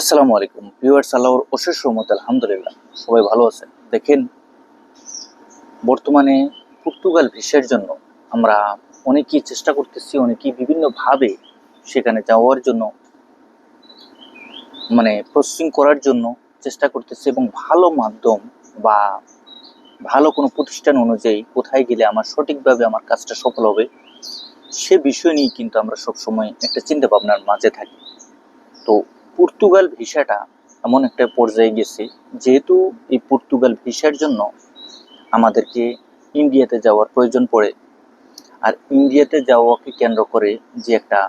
আসসালামু আলাইকুম। ভিউয়ার্স, আল্লাহর অশেষ রহমত, আলহামদুলিল্লাহ। সবাই ভালো আছেন। দেখেন, বর্তমানে পর্তুগাল ভিসার জন্য আমরা অনেকেই চেষ্টা করতেছি, অনেকেই বিভিন্নভাবে সেখানে যাওয়ার জন্য মানে প্রসেসিং করার জন্য চেষ্টা করতেছি এবং ভালো মাধ্যম বা ভালো কোনো প্রতিষ্ঠান অনুযায়ী কোথায় গেলে আমার সঠিকভাবে আমার কাজটা সফল হবে, সে বিষয় নিয়ে কিন্তু আমরা সবসময় একটা চিন্তা ভাবনার মাঝে থাকি। তো পর্তুগাল ভিসাটা এমন একটা পর্যায়ে গেছে, যেহেতু এই পর্তুগাল ভিসার জন্য আমাদেরকে ইন্ডিয়াতে যাওয়ার প্রয়োজন পড়ে। আর ইন্ডিয়াতে যাওয়াকে কেন্দ্র করে যে একটা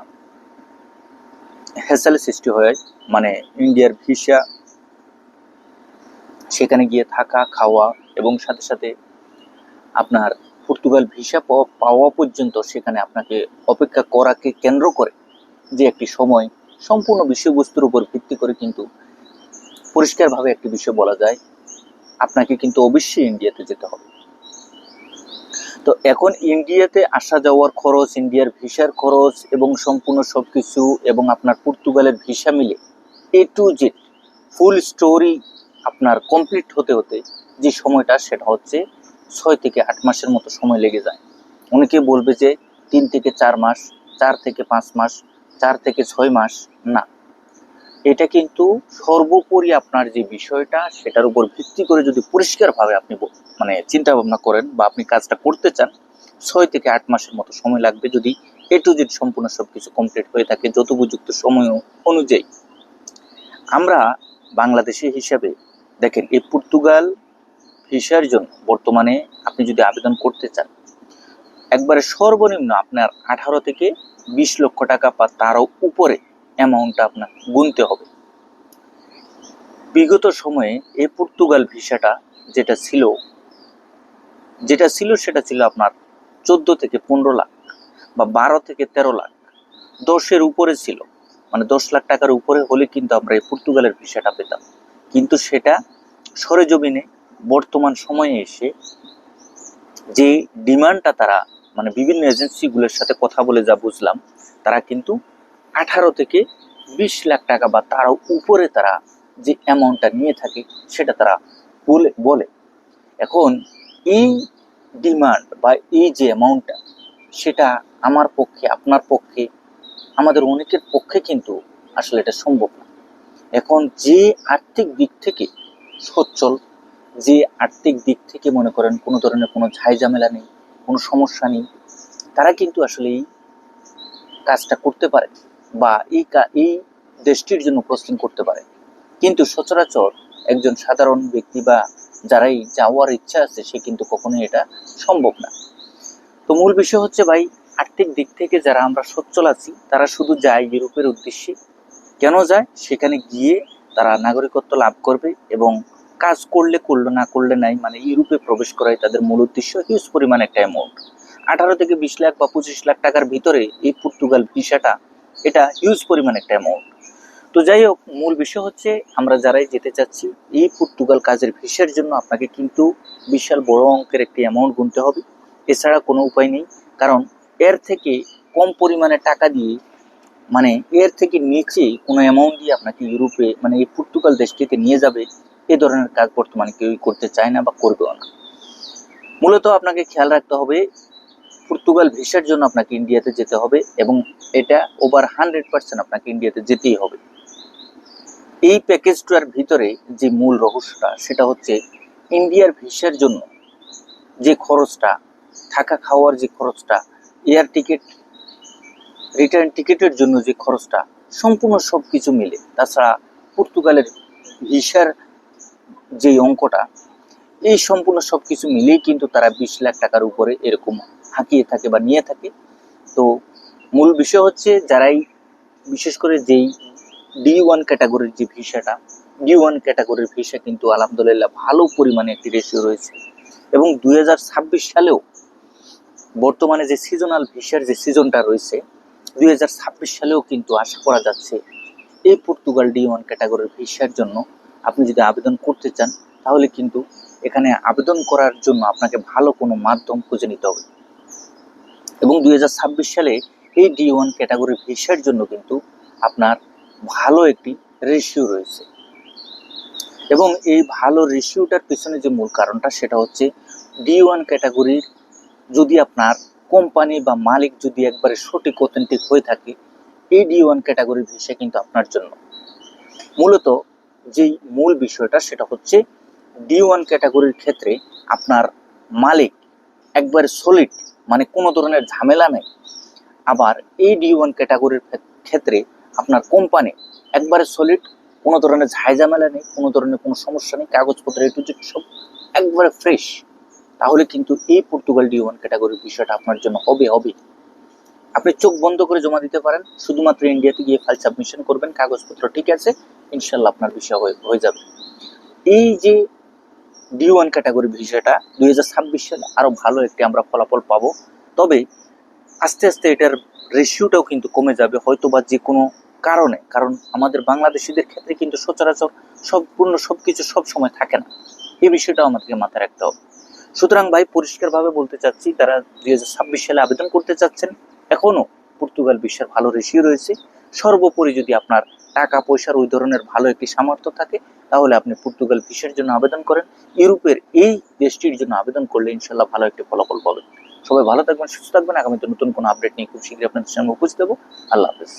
হ্যাসেল সৃষ্টি হয় মানে ইন্ডিয়ার ভিসা, সেখানে গিয়ে থাকা, খাওয়া এবং সাথে সাথে আপনার পর্তুগাল ভিসা পাওয়া পর্যন্ত সেখানে আপনাকে অপেক্ষা করাকে কেন্দ্র করে যে একটি সময় সম্পূর্ণ বিষয়বস্তুর উপর ভিত্তি করে কিন্তু পরিষ্কারভাবে একটি বিষয় বলা যায়, আপনাকে কিন্তু অবশ্যই ইন্ডিয়াতে যেতে হবে। তো এখন ইন্ডিয়াতে আসা যাওয়ার খরচ, ইন্ডিয়ার ভিসার খরচ এবং সম্পূর্ণ সবকিছু এবং আপনার পর্তুগালের ভিসা মিলে A to Z full story আপনার কমপ্লিট হতে হতে যে সময়টা সেটা হচ্ছে ছয় থেকে আট মাসের মতো সময় লেগে যায়। অনেকে বলবে যে তিন থেকে চার মাস, চার থেকে পাঁচ মাস চার থেকে ছয় মাস, না। এটা কিন্তু সর্বোপরি আপনার যে বিষয়টা, সেটার উপর ভিত্তি করে যদি পরিষ্কারভাবে আপনি মানে চিন্তা ভাবনা করেন বা আপনি কাজটা করতে চান, ছয় থেকে আট মাসের মতো সময় লাগবে যদি এ টু জেড সম্পূর্ণ সবকিছু কমপ্লিট হয়ে থাকে যত উপযুক্ত সময় অনুযায়ী। আমরা বাংলাদেশি হিসাবে, দেখেন, এই পর্তুগাল ভিসার জন্য বর্তমানে আপনি যদি আবেদন করতে চান, একবারে সর্বনিম্ন আপনার আঠারো থেকে বিশ লক্ষ টাকা বা তারও উপরে অ্যামাউন্টটা আপনার গুনতে হবে। বিগত সময়ে এই পর্তুগাল ভিসাটা যেটা ছিল যেটা ছিল সেটা ছিল আপনার চোদ্দ থেকে পনেরো লাখ বা বারো থেকে তেরো লাখ। দশের উপরে ছিল মানে দশ লাখ টাকার উপরে হলে কিন্তু আমরা এই পর্তুগালের ভিসাটা পেতাম। কিন্তু সেটা সরেজমিনে বর্তমান সময়ে এসে যে ডিমান্ডটা তারা মানে বিভিন্ন এজেন্সিগুলোর সাথে কথা বলে যা বুঝলাম, তারা কিন্তু আঠারো থেকে বিশ লাখ টাকা বা তারও উপরে তারা যে অ্যামাউন্টটা নিয়ে থাকে, সেটা তারা বলে বলে। এখন এই ডিমান্ড বা এই যে অ্যামাউন্টটা সেটা আমার পক্ষে, আপনার পক্ষে, আমাদের অনেকের পক্ষে কিন্তু আসলে এটা সম্ভব না। এখন যে আর্থিক দিক থেকে সচ্ছল, যে আর্থিক দিক থেকে মনে করেন কোনো ধরনের কোনো ঝাই ঝামেলা নেই কোনো সমস্যা নেই। তারা কিন্তু আসলে এই কাজটা করতে পারে বা এই এই দেশটির জন্য প্রস্তুত করতে পারে। কিন্তু সচরাচর একজন সাধারণ ব্যক্তি বা যারাই যাওয়ার ইচ্ছা আছে, সে কিন্তু কখনোই এটা সম্ভব না। তো মূল বিষয় হচ্ছে ভাই, আর্থিক দিক থেকে যারা আমরা সচ্ছল আছি, তারা শুধু যায় ইউরোপের উদ্দেশ্যে। কেন যায়? সেখানে গিয়ে তারা নাগরিকত্ব লাভ করবে এবং কাজ করলে, করল, না করলে নাই মানে ইউরোপে প্রবেশ করাই তাদের মূল উদ্দেশ্য হিউজ পরিমাণ একটা অ্যামাউন্ট আঠারো থেকে বিশ লাখ বা পঁচিশ লাখ টাকার ভিতরে এই পর্তুগাল ভিসাটা, এটা হিউজ পরিমাণ একটা অ্যামাউন্ট তো যাই হোক, মূল বিষয় হচ্ছে আমরা যারাই যেতে চাচ্ছি, এই পর্তুগাল কাজের ভিসার জন্য আপনাকে কিন্তু বিশাল বড় অঙ্কের একটি অ্যামাউন্ট গুনতে হবে। এছাড়া কোনো উপায় নেই, কারণ এর থেকে কম পরিমাণে টাকা দিয়ে মানে এর থেকে নিচে কোনো অ্যামাউন্ট দিয়ে আপনাকে ইউরোপে মানে এই পর্তুগাল দেশটিতে নিয়ে যাবে এ ধরনের কাজ বর্তমানে কেউই করতে চায় না বা করবেও না। মূলত আপনাকে খেয়াল রাখতে হবে, পর্তুগাল ভিসার জন্য আপনাকে ইন্ডিয়াতে যেতে হবে এবং এটা ওভার হান্ড্রেড পার্সেন্ট আপনাকে ইন্ডিয়াতে যেতেই হবে। এই প্যাকেজটার ভিতরে যে মূল রহস্যটা, সেটা হচ্ছে ইন্ডিয়ার ভিসার জন্য যে খরচটা, থাকা খাওয়ার যে খরচটা এয়ার টিকিট রিটার্ন টিকিটের জন্য যে খরচটা, সম্পূর্ণ সব কিছু মিলে। তাছাড়া পর্তুগালের ভিসার যে অঙ্কটা, এই সম্পূর্ণ সব কিছু মিলেই কিন্তু তারা বিশ লাখ টাকার উপরে এরকম হাঁকিয়ে থাকে বা নিয়ে থাকে। তো মূল বিষয় হচ্ছে যারাই, বিশেষ করে যেই ডি ওয়ান ক্যাটাগরির যে ভিসাটা ডি ওয়ান ক্যাটাগরির ভিসা কিন্তু আলহামদুলিল্লাহ ভালো পরিমাণে একটি রেশিও রয়েছে। এবং দুই হাজার ছাব্বিশ সালেও বর্তমানে যে সিজনাল ভিসার যে সিজনটা রয়েছে, দুই হাজার ছাব্বিশ সালেও কিন্তু আশা করা যাচ্ছে এই পর্তুগাল ডি ওয়ান ক্যাটাগরির ভিসার জন্য আপনি যদি আবেদন করতে চান, তাহলে কিন্তু এখানে আবেদন করার জন্য আপনাকে ভালো কোনো মাধ্যম খুঁজে নিতে হবে। এবং দুই ছাব্বিশ সালে এই ডি ওয়ান ক্যাটাগরি ভিসার জন্য কিন্তু আপনার ভালো একটি রেশিও রয়েছে। এবং এই ভালো রেশিওটার পিছনে যে মূল কারণটা, সেটা হচ্ছে ডি ওয়ান ক্যাটাগরির যদি আপনার কোম্পানি বা মালিক যদি একবারে সঠিক, অথেন্টিক হয়ে থাকে, এই ডি ওয়ান ক্যাটাগরির ভিসা কিন্তু আপনার জন্য। মূলত যেই মূল বিষয়টা সেটা হচ্ছে ডি ওয়ান ক্যাটাগরির ক্ষেত্রে আপনার মালিক একবার সলিড মানে কোনো ধরনের ঝামেলা নেই। আবার এই ডি ওয়ান ক্যাটাগরির ক্ষেত্রে আপনার কোম্পানি একবারে সলিড কোনো ধরনের ঝামেলা নেই, কোনো ধরনের কোনো সমস্যা নেই, কাগজপত্র এটু যে সব একবারে ফ্রেশ তাহলে কিন্তু এই পর্তুগাল ডি ওয়ান ক্যাটাগরির বিষয়টা আপনার জন্য হবে হবে। আপনি চোখ বন্ধ করে জমা দিতে পারেন, শুধুমাত্র ইন্ডিয়াতে গিয়ে ফাইল সাবমিশন করবেন, কাগজপত্র ঠিক আছে। ইনশাল্লাহ আপনার বিষয় হয়ে যাবে। এই যে ডি ওয়ান ক্যাটাগরি ভিসাটা দুই হাজার ছাব্বিশ সালে আরও ভালো একটি আমরা ফলাফল পাবো। তবে আস্তে আস্তে এটার রেশিওটাও কিন্তু কমে যাবে হয়তো বা যে কোনো কারণে। কারণ আমাদের বাংলাদেশিদের ক্ষেত্রে কিন্তু সচরাচর সম্পূর্ণ সব কিছু সব সময় থাকে না। এই বিষয়টাও আমাদেরকে মাথায় রাখতে হবে। সুতরাং ভাই, পরিষ্কারভাবে বলতে চাচ্ছি তারা দুই হাজার ছাব্বিশ সালে আবেদন করতে চাচ্ছেন এখনও পর্তুগাল বিশ্বের ভালো রেশিও রয়েছে। সর্বোপরি যদি আপনার টাকা পয়সার ওই ধরনের ভালো একটি সামর্থ্য থাকে, তাহলে আপনি পর্তুগাল ভিসার জন্য আবেদন করেন। ইউরোপের এই দেশটির জন্য আবেদন করলে ইনশাল্লাহ ভালো একটি ফলাফল পাবেন। সবাই ভালো থাকবেন, সুস্থ থাকবেন। আগামীতে নতুন কোনো আপডেট নিয়ে খুব শীঘ্রই আপনাদের সামনে উপস্থিত হব। আল্লাহ হাফেজ।